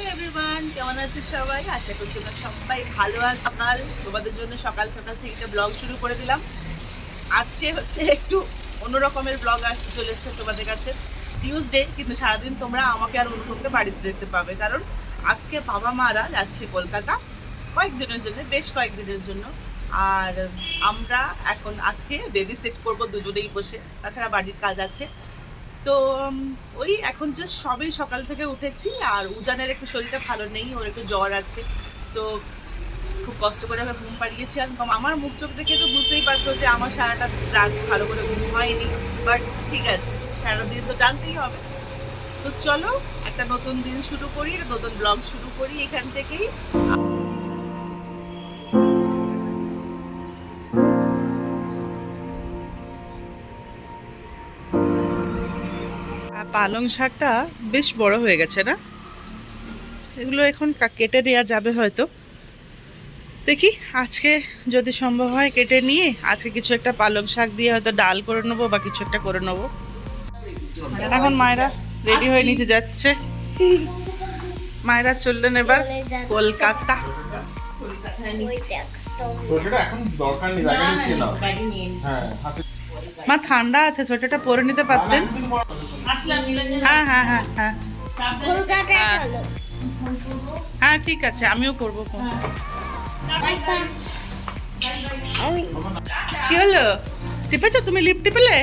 Hi everyone কেমন আছে সবাই? আশা করি তোমরা সবাই ভালো আর সকাল, তোমাদের জন্য সকাল সকাল থেকে একটা ব্লগ শুরু করে দিলাম। আজকে হচ্ছে একটু অন্য রকমের ব্লগ আসতে চলেছে তোমাদের কাছে। টিউসডে কিন্তু সারাদিন তোমরা আমাকে আর অনুভবকে বাড়িতে দেখতে পাবে। কারণ আজকে বাবা মারা যাচ্ছে কলকাতা কয়েকদিনের জন্য, বেশ কয়েকদিনের জন্য। আর আমরা এখন আজকে বেবি সেট করব দুজনেই বসে। তাছাড়া বাড়ির কাজ আছে। তো ওই এখন জাস্ট সবেই সকাল থেকে উঠেছি আর উজানের একটু শরীরটা ভালো নেই, ওর একটু জ্বর আছে। সো খুব কষ্ট করে আমি ঘুম পাড়িয়েছি আর আমার মুখ চোখ দেখে তো বুঝতেই পারছ যে আমার সারাটা রাত ভালো করে ঘুম হয়নি। বাট ঠিক আছে, সারাদিন তো জানতেই হবে। তো চলো, একটা নতুন দিন শুরু করি, নতুন ব্লগ শুরু করি এখান থেকেই। পালং শাকটা বেশ বড় হয়ে গেছে না? এগুলো এখন কেটে নেওয়া যাবে হয়তো। দেখি আজকে যদি সম্ভব হয় কেটে নিয়ে আজকে কিছু একটা পালং শাক দিয়ে হয়তো ডাল করে নেব বা কিছু একটা করে নেব। এখন মায়েরা রেডি হয়ে নিচে যাচ্ছে। মায়েরা চললেন এবার কলকাতা। মা ঠান্ডা আছে সোয়েটারটা পরে নিতে পারতেন। হ্যাঁ হ্যাঁ হ্যাঁ হ্যাঁ। হ্যাঁ। হ্যাঁ ঠিক আছে আমিও করব ফোন। কি হলো? টিপেছো তুমি লিপ টিপলে?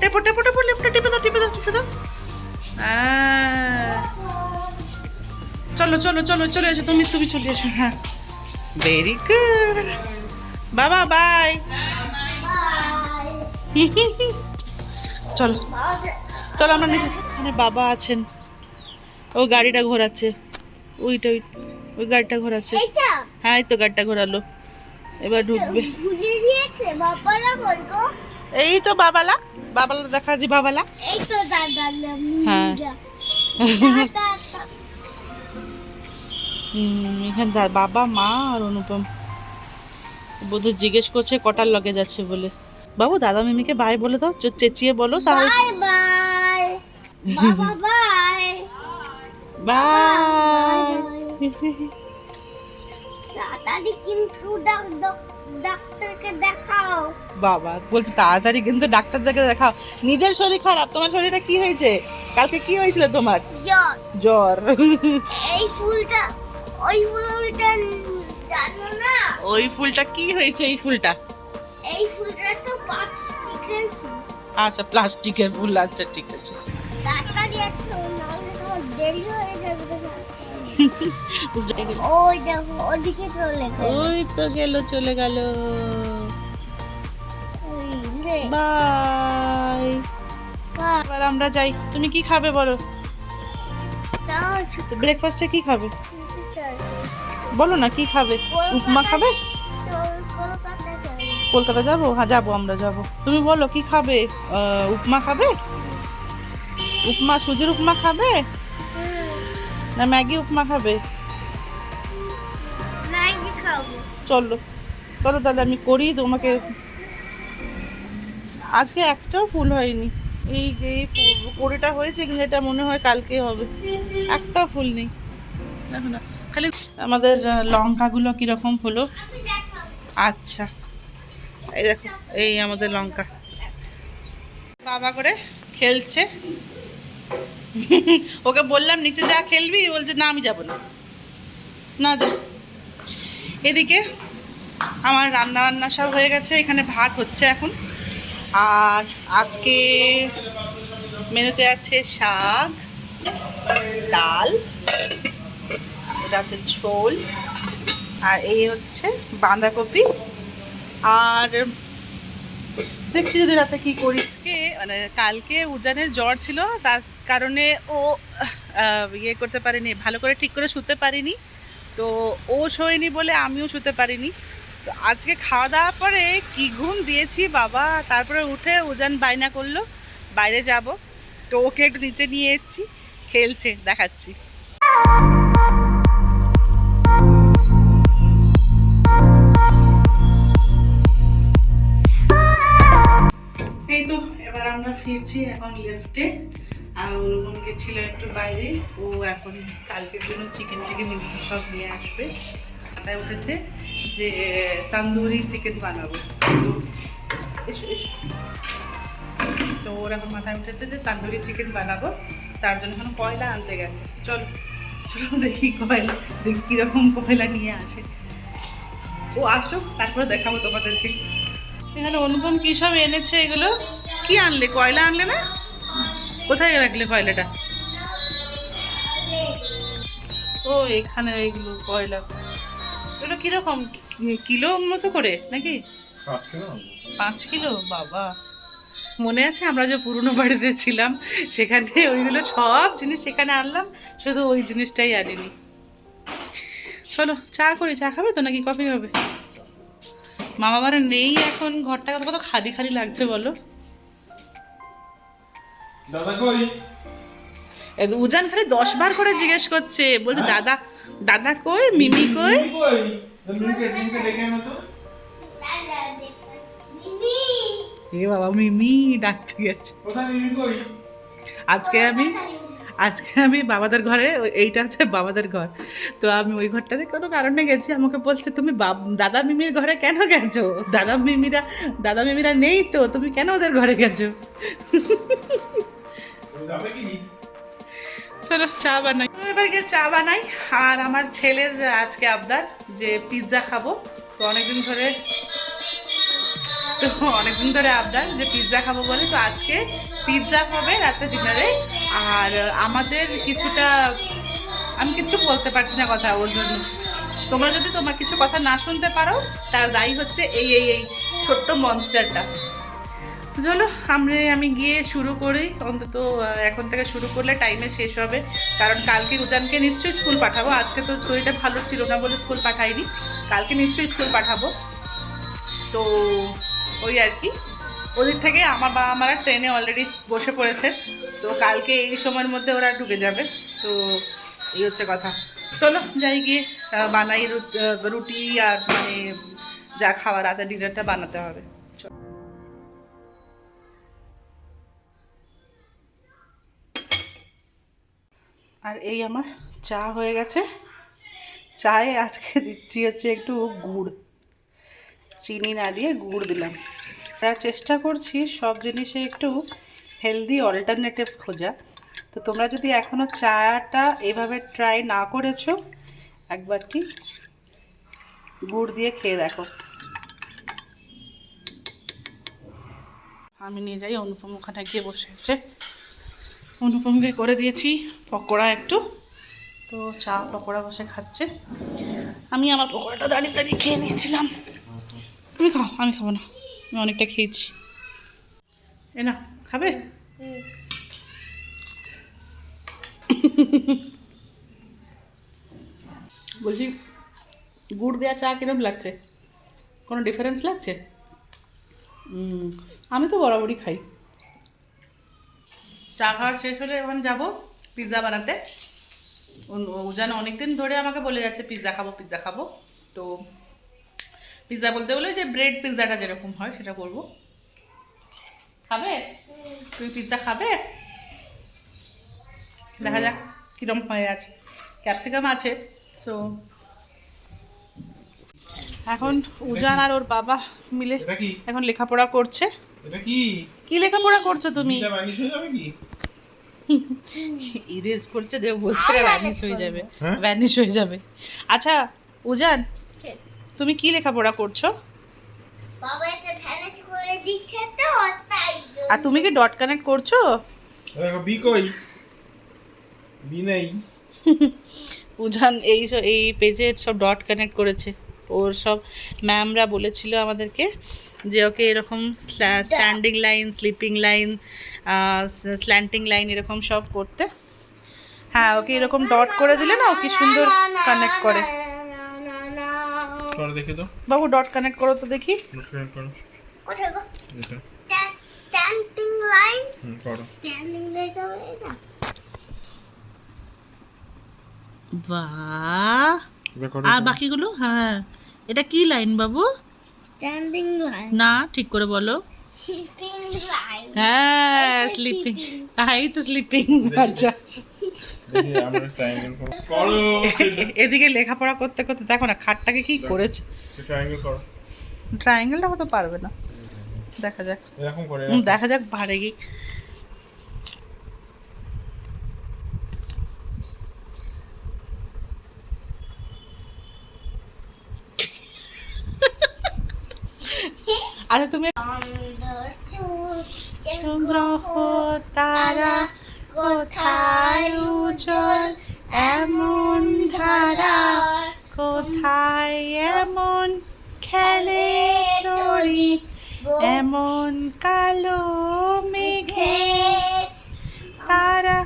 টেপো টেপো টেপো লিপটা টিপে দাও টিপে দাও টিপে দাও। চলো চলো চলো চলে এসো তুমি তুমি চলে এসো হ্যাঁ। ভেরি গুড বাবা বাই চলো। চলো আমরা নিচে এখানে বাবা আছেন। ও গাড়িটা ঘোরাচ্ছে। ওইটা ওই ওই গাড়িটা ঘোরাচ্ছে। হ্যাঁ এই তো গাড়িটা ঘোরালো। এবার ঢুকবে। ভুলে দিয়েছে বাবারা কই গো। এই তো বাবালা। বাবালা দেখা যে বাবালা। এই তো দাদা হ্যাঁ। এখানে বাবা মা আর অনুপম। বোধহয় জিজ্ঞেস করছে কটার লগে যাচ্ছে বলে। বাবু দাদা মিমিকে বাই বলে দাও। চে- চেঁচিয়ে বলো তাহলে বাবা বাই বাই তাড়াতাড়ি কিন্তু ডাক- ডাক- ডাক্তারকে দেখাও। বাবা বলছে তাড়াতাড়ি কিন্তু ডাক্তারদেরকে দেখাও। নিজের শরীর খারাপ তোমার শরীরটা কি হয়েছে? কালকে কি হয়েছিল তোমার? জ্বর। জ্বর। এই ফুলটা ওই ফুলটা জানো না? ওই ফুলটা কি হয়েছে এই ফুলটা? এই ফুলটা তো ফুল। আচ্ছা প্লাস্টিকের ফুল আচ্ছা ঠিক আছে। দেরি হয়ে যাবে ওই দেখো ওদিকে চলে গেল। ওই তো গেল চলে গেল। বাই। এবার আমরা যাই। তুমি কি খাবে বলো? ব্রেকফাস্টে কি খাবে? বলো না কি খাবে? উপমা খাবে? কলকাতা যাব? হ্যাঁ যাব আমরা যাব। তুমি বলো কি খাবে? উপমা খাবে? উপমা সুজির উপমা খাবে? না ম্যাগি উপমা খাবে? চলো চলো তাহলে আমি করি তোমাকে আজকে একটাও ফুল হয়নি। এই এই ফু- হয়েছে কিন্তু এটা মনে হয় কালকে হবে। একটা ফুল নেই। দেখো না খালি আমাদের লঙ্কাগুলো কীরকম হলো? আচ্ছা এই দেখো এই আমাদের লঙ্কা। বাবা করে খেলছে। ওকে বললাম, নিচে যা খেলবি? বলছে, না, আমি যাব না। না, যা। এদিকে আমার রান্না বান্না সব হয়ে গেছে, এখানে ভাত হচ্ছে এখন। আর আজকে মেনুতে আছে শাক, ডাল, এটা হচ্ছে ঝোল, আর এই হচ্ছে বাঁধাকপি। আর দেখছি যদি রাতে কি করি মানে কালকে উজানের জ্বর ছিল, তার কারণে ও ইয়ে করতে পারেনি, ভালো করে ঠিক করে শুতে পারিনি। তো ও শোয়নি বলে আমিও শুতে পারিনি। তো আজকে খাওয়া দাওয়ার পরে কি ঘুম দিয়েছি বাবা, তারপরে উঠে উজান বায়না করল, বাইরে যাব। তো ওকে একটু নিচে নিয়ে এসেছি, খেলছে, দেখাচ্ছি। এই তো, এবার আমরা ফিরছি এখন লেফটে আর ওরকমকে ছিল একটু বাইরে, ও এখন কালকের জন্য চিকেন টিকেন সব নিয়ে আসবে। মাথায় উঠেছে যে তান্দুরি চিকেন বানাবো। তো এসো এসো। তো ওর এখন মাথায় উঠেছে যে তান্দুরি চিকেন বানাবো। তার জন্য এখন কয়লা আনতে গেছে। চলো চলো দেখি কয়লা, দেখি কীরকম কয়লা নিয়ে আসে। ও আসুক, তারপরে দেখাবো তোমাদেরকে। এখানে অনুপম কী সব এনেছে এগুলো? কি আনলে? কয়লা আনলে না? কোথায় রাখলে কয়লাটা? ও এখানে এইগুলো কয়লা। এটা কীরকম? কিলো মতো করে নাকি? পাঁচ কিলো। বাবা। মনে আছে আমরা যে পুরনো বাড়িতে ছিলাম সেখানে ওইগুলো সব জিনিস সেখানে আনলাম শুধু ওই জিনিসটাই আনিনি। চলো চা করি চা খাবে তো নাকি কফি হবে? মা বাড়ি নেই এখন ঘরটা কত খালি খালি লাগছে বলো? দাদা কই? এ উজান খালি দশ বার করে জিজ্ঞেস করছে। বলছে দাদা দাদা কই মিমি কই? এ বাবা মিমি ডাকতে গেছে। আজকে আমি আজকে আমি বাবাদের ঘরে এইটা হচ্ছে বাবাদের ঘর। তো আমি ওই ঘরটাতে কোনো কারণে গেছি। আমাকে বলছে তুমি বাব- দাদা মিমির ঘরে কেন গেছো? দাদা মিমিরা দাদা মিমিরা নেই তো তুমি কেন ওদের ঘরে গেছো? চলো চা বানাই। আমি এবার গিয়ে চা বানাই। আর আমার ছেলের আজকে আবদার যে পিৎজা খাব। তো অনেকদিন ধরে তো অনেকদিন ধরে আবদার যে পিৎজা খাব বলে। তো আজকে পিৎজা হবে রাতে ডিনারে। আর আমাদের কিছুটা আমি কিচ্ছু বলতে পারছি না কথা ওর জন্য। তোমরা যদি তোমার কিছু কথা না শুনতে পারো তার দায়ী হচ্ছে এই এই এই ছোট্ট মনস্টারটা চলো, আমরা আমি গিয়ে শুরু করি। অন্তত এখন থেকে শুরু করলে টাইমে শেষ হবে। কারণ কালকে উজানকে নিশ্চয়ই স্কুল পাঠাবো। আজকে তো শরীরটা ভালো ছিল না বলে স্কুল পাঠাইনি। কালকে নিশ্চয়ই স্কুল পাঠাবো। তো, ওই আর কি। ওদের থেকে আমার বাবা মারা ট্রেনে অলরেডি বসে পড়েছে। তো কালকে এই সময়ের মধ্যে ওরা ঢুকে যাবে। তো, এই হচ্ছে কথা। চলো, যাই গিয়ে বানাই রুটি আর মানে যা খাওয়া রাতে ডিনারটা বানাতে হবে। আর এই আমার চা হয়ে গেছে। চায়ে আজকে দিচ্ছি হচ্ছে একটু গুড়। চিনি না দিয়ে গুড় দিলাম। তার চেষ্টা করছি সব জিনিসে একটু হেলদি অল্টারনেটিভস খোঁজা। তো তোমরা যদি এখনও চাটা এভাবে ট্রাই না করেছ একবারটি গুড় দিয়ে খেয়ে দেখো। আমি নিয়ে যাই, অনুপম ওখানে গিয়ে বসে আছে। অনুপমকে করে দিয়েছি, পকোড়া একটু। তো চা পকোড়া বসে খাচ্ছে। আমি আমার পকোড়াটা দাঁড়িয়ে দাঁড়িয়ে খেয়ে নিয়েছিলাম। তুমি খাও, আমি খাব না। আমি অনেকটা খেয়েছি। এ না, খাবে? বলছি, গুড় দেওয়া চা কিরম লাগছে? কোনো ডিফারেন্স লাগছে? আমি তো বরাবরই খাই। চা খাওয়া শেষ হলে এখন যাব পিৎজা বানাতে। উজান অনেকদিন ধরে আমাকে বলে যাচ্ছে পিৎজা খাব পিৎজা খাব। তো পিৎজা বলতে গেলে যে ব্রেড পিৎজাটা যেরকম হয় সেটা করব। খাবে? তুমি পিৎজা খাবে? দেখা যাক কীরকম হয়ে আছে। ক্যাপসিকাম আছে সো এখন উজান আর ওর বাবা মিলে এখন লেখাপড়া করছে। কি? লেখাপড়া করছ তুমি এটা বানিশ হয়ে যাবে কি ইরেজ করছে দেব বলছে ভ্যানিশ হয়ে যাবে? ভ্যানিশ হয়ে যাবে। আচ্ছা উজান তুমি কি লেখাপড়া করছ? বাবা এটা ধ্যানে করে দিচ্ছে তো তাই আর তুমি কি ডট কানেক্ট করছ? দেখো বি কই? বি নেই। উজান এই সব এই পেজে সব ডট কানেক্ট করেছে। ওর সব ম্যামরা বলেছিল আমাদেরকে যে ওকে এরকম standing line sleeping line slanting line এরকম সব করতে। হ্যাঁ ওকে এরকম ডট করে দিলে না ও কি সুন্দর কানেক্ট করে। দেখে তো। বাবু ডট কানেক্ট করো তো দেখি? এটা তো। এটা? বাহ আর বাকিগুলো? হ্যাঁ। এটা কি লাইন বাবু? Line. না ঠিক করে বলো। শিপিং লাইন হ্যাঁ স্লিপিং sleeping। হ্যাঁ এই তো স্লিপিং আচ্ছা। এদিকে লেখাপড়া করতে করতে দেখো না খাটটাকে কি করেছে? ট্রায়াঙ্গেল করো। ট্রায়াঙ্গেলটা হতে পারবে না। দেখা যাক। দেখা যাক ভারে কি আচ্ছা তুমি গ্রহ তারা কোথায় উজ্জ্বল এমন ধারা? কোথায় এমন খেলে তরি এমন কালো মেঘে? তারা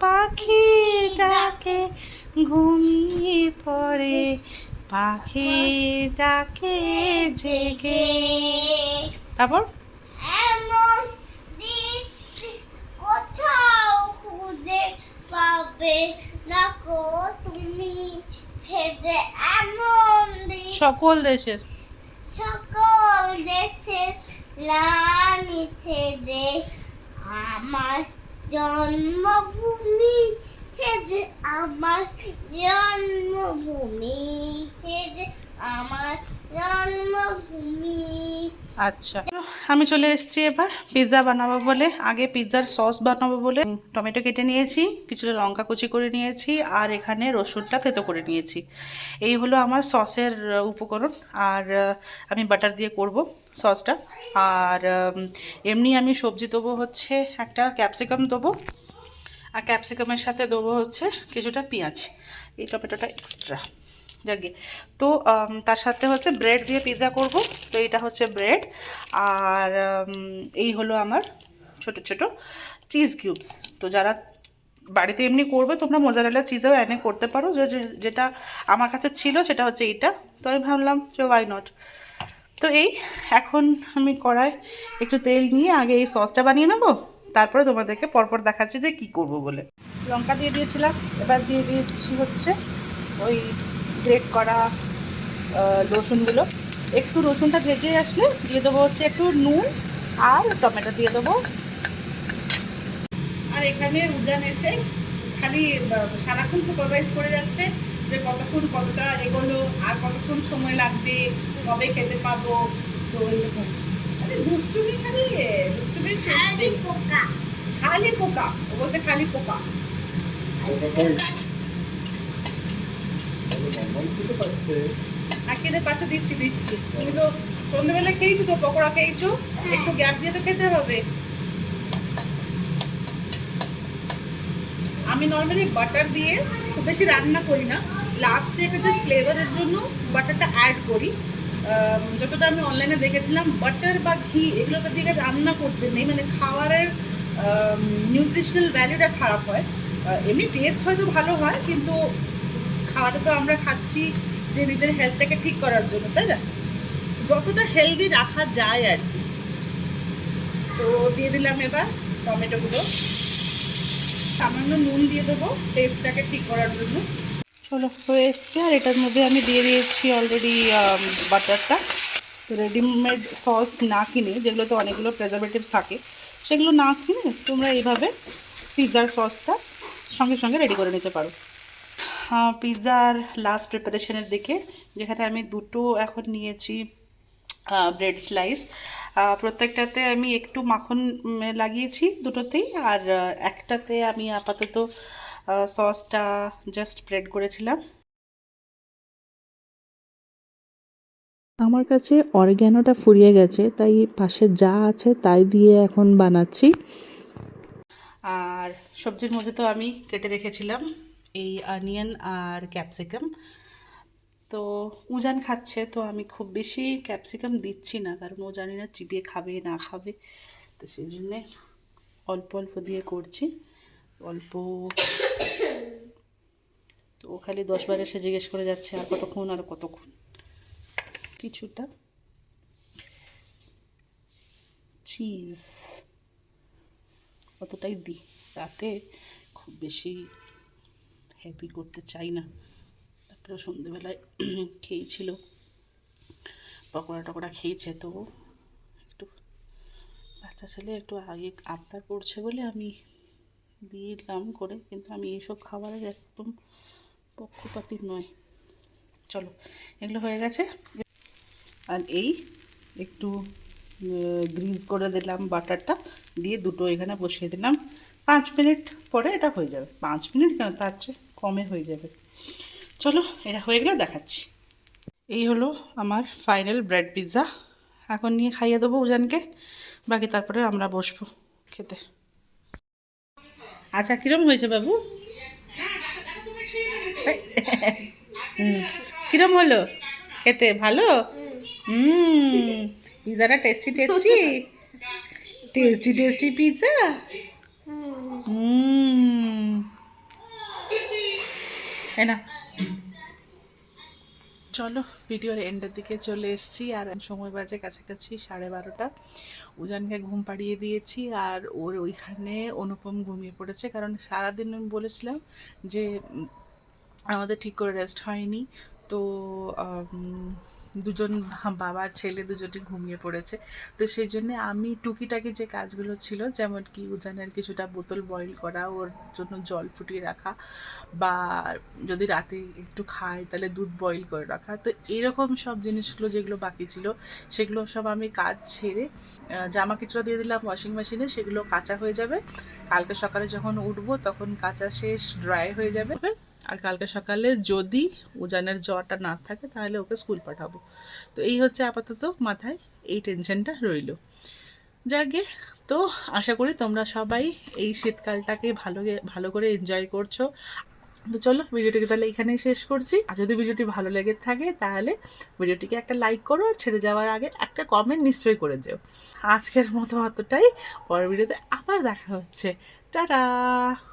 পাখি ডাকে ঘুমিয়ে পড়ে। পাখি ডাকে জেগে। তারপর এমন দৃষ্টি কোথাও খুঁজে না কো তুমি ছেড়ে এমন সকল দেশের। সকল দেশের লানি ছেড়ে আমার জন্মভূমি ছেড়ে আমার জন্মভূমি ছেড়ে আমার জন্মভূমি। আচ্ছা। আমি চলে এসেছি এবার পিৎজা বানাবো বলে। আগে পিৎজার সস বানাবো বলে। টমেটো কেটে নিয়েছি, কিছুটা লঙ্কা কুচি করে নিয়েছি, আর এখানে রসুনটা থেতো করে নিয়েছি। এই হলো আমার সসের উপকরণ। আর আমি বাটার দিয়ে করব সসটা আর এমনি আমি সবজি দেবো হচ্ছে একটা ক্যাপসিকাম দেবো। আর ক্যাপসিকামের সাথে দেবো হচ্ছে কিছুটা পেঁয়াজ। এই টমেটোটা এক্সট্রা যাকে তো তার সাথে হচ্ছে ব্রেড দিয়ে পিৎজা করব। তো এটা হচ্ছে ব্রেড। আর এই হলো আমার ছোট ছোট চিজ কিউবস তো যারা বাড়িতে এমনি করবে, তোমরা মোজারেলা চিজেও এনে করতে পারো। যে- যেটা আমার কাছে ছিল, সেটা হচ্ছে এইটা তো আমি ভাবলাম যে ওয়াই নট তো এই, এখন আমি কড়াই একটু তেল নিয়ে আগে এই সসটা বানিয়ে নেব। তারপরে তোমাদেরকে পরপর দেখাচ্ছি যে কি করব বলে। লঙ্কা দিয়ে দিয়েছিলাম। এবার দিয়ে দিয়েছি হচ্ছে ওই গ্রেট করা রসুনগুলো। একটু রসুনটা ভেজে আসলে দিয়ে দেবো হচ্ছে একটু নুন আর টমেটো দিয়ে দেবো। আর এখানে উজান এসে খালি সারাক্ষণ সুপারভাইজ করে যাচ্ছে যে কতক্ষণ কতটা এগোলো আর কতক্ষণ সময় লাগবে কবে খেতে পাবো তো এরকম আরে দুষ্টুমি খালি দুষ্টুমির শেষ পোকা। খালি পোকা ও বলছে খালি পোকা। আর খেতে পাচ্ছে দিচ্ছি দিচ্ছি। তুমি তো সন্ধ্যেবেলা খেয়েছো তো পকোড়া খেয়েছো? একটু গ্যাস দিয়ে তো খেতে হবে। আমি নর্মালি বাটার দিয়ে খুব বেশি রান্না করি না। লাস্টে এটা জাস্ট ফ্লেভারের জন্য বাটারটা অ্যাড করি। যতটা আমি অনলাইনে দেখেছিলাম বাটার বা ঘি এগুলোকে দিয়ে রান্না করতে নেই মানে খাবারের নিউট্রিশনাল ভ্যালুটা খারাপ হয়। এমনি টেস্ট হয়তো ভালো হয় কিন্তু খাওয়াটা তো আমরা খাচ্ছি যে নিজের হেলথটাকে ঠিক করার জন্য, তাই না? যতটা হেলদি রাখা যায় আর কি। তো দিয়ে দিলাম এবার টমেটোগুলো। সামান্য নুন দিয়ে দেবো টেস্টটাকে ঠিক করার জন্য। চলো, হয়ে এসছে। আর এটার মধ্যে আমি দিয়ে দিয়েছি অলরেডি বাটারটা তো রেডিমেড সস না কিনে, যেগুলোতে অনেকগুলো প্রেজারভেটিভস থাকে, সেগুলো না কিনে তোমরা এইভাবে পিৎজার সসটা সঙ্গে সঙ্গে রেডি করে নিতে পারো। পিৎজার লাস্ট প্রিপারেশনের দিকে যেখানে আমি দুটো এখন নিয়েছি ব্রেড স্লাইস প্রত্যেকটাতে আমি একটু মাখন লাগিয়েছি দুটোতেই আর একটাতে আমি আপাতত সসটা জাস্ট স্প্রেড করেছিলাম। আমার কাছে অরগ্যানোটা ফুরিয়ে গেছে তাই পাশে যা আছে তাই দিয়ে এখন বানাচ্ছি। আর সবজির মধ্যে তো আমি কেটে রেখেছিলাম। এই অনিয়ন আর ক্যাপসিকাম। তো উজান খাচ্ছে, তো আমি খুব বেশি ক্যাপসিকাম দিচ্ছি না, কারণ ও জানি না চিবিয়ে খাবে না খাবে। তো সেই জন্যে অল্প অল্প দিয়ে করছি, অল্প তো ও খালি দশবার এসে জিজ্ঞেস করে যাচ্ছে, আর কতক্ষণ আর কতক্ষণ? কিছুটা চিজ অতটাই দিই। রাতে খুব বেশি হ্যাপি করতে চাই না। তারপরে সন্ধেবেলায় খেয়েছিল। পকোড়া টকোড়া খেয়েছে তো। একটু বাচ্চা ছেলে একটু আগে আবদার করছে বলে আমি দিয়ে দিলাম করে, কিন্তু আমি এইসব খাবারের একদম পক্ষপাতি নয় চলো, এগুলো হয়ে গেছে। আর এই একটু গ্রিজ করে দিলাম বাটারটা, দিয়ে দুটো এখানে বসিয়ে দিলাম। পাঁচ মিনিট পরে এটা হয়ে যাবে। পাঁচ মিনিট কেন? তার চেয়ে কমে হয়ে যাবে। চলো এটা হয়ে গেলে দেখাচ্ছি। এই হলো আমার ফাইনাল ব্রেড পিৎজা এখন নিয়ে খাইয়ে দেবো উজানকে। বাকি তারপরে আমরা বসবো খেতে। আচ্ছা কিরম হয়েছে বাবু? হুম, কিরম হলো? খেতে ভালো? হুম পিৎজাটা tasty tasty tasty tasty pizza হুম তাই না? চলো ভিডিওর এন্ডের দিকে চলে এসেছি, আর সময় বাজে কাছাকাছি সাড়ে বারোটা। উজানকে ঘুম পাড়িয়ে দিয়েছি, আর ওর ওইখানে অনুপম ঘুমিয়ে পড়েছে, কারণ সারাদিন আমি বলেছিলাম যে আমাদের ঠিক করে রেস্ট হয়নি। তো দুজন বাবার ছেলে দুজনই ঘুমিয়ে পড়েছে। তো সেই জন্যে আমি টুকিটাকি যে কাজগুলো ছিল, যেমন কি উজানের কিছুটা বোতল বয়েল করা, ওর জন্য জল ফুটিয়ে রাখা বা যদি রাতে একটু খায় তাহলে দুধ বয়েল করে রাখা। তো এরকম সব জিনিসগুলো যেগুলো বাকি ছিল, সেগুলো সব আমি কাজ ছেড়ে জামা কাচড় দিয়ে দিলাম ওয়াশিং মেশিনে সেগুলো কাঁচা হয়ে যাবে। কালকে সকালে যখন উঠবো তখন কাঁচা শেষ ড্রাই হয়ে যাবে। আর কালকে সকালে যদি উজানের জ্বরটা না থাকে, তাহলে ওকে স্কুল পাঠাবো। তো এই হচ্ছে আপাতত মাথায় এই টেনশনটা রইল। যাকে তো আশা করি তোমরা সবাই এই শীতকালটাকে ভালো ভালো করে এনজয় করছ। তো চলো ভিডিওটিকে তাহলে এখানেই শেষ করছি। আর যদি ভিডিওটি ভালো লেগে থাকে, তাহলে ভিডিওটিকে একটা লাইক করো আর ছেড়ে যাওয়ার আগে একটা কমেন্ট নিশ্চয়ই করে যেও। আজকের মতো অতটাই। পরের ভিডিওতে আবার দেখা হচ্ছে। টাটা!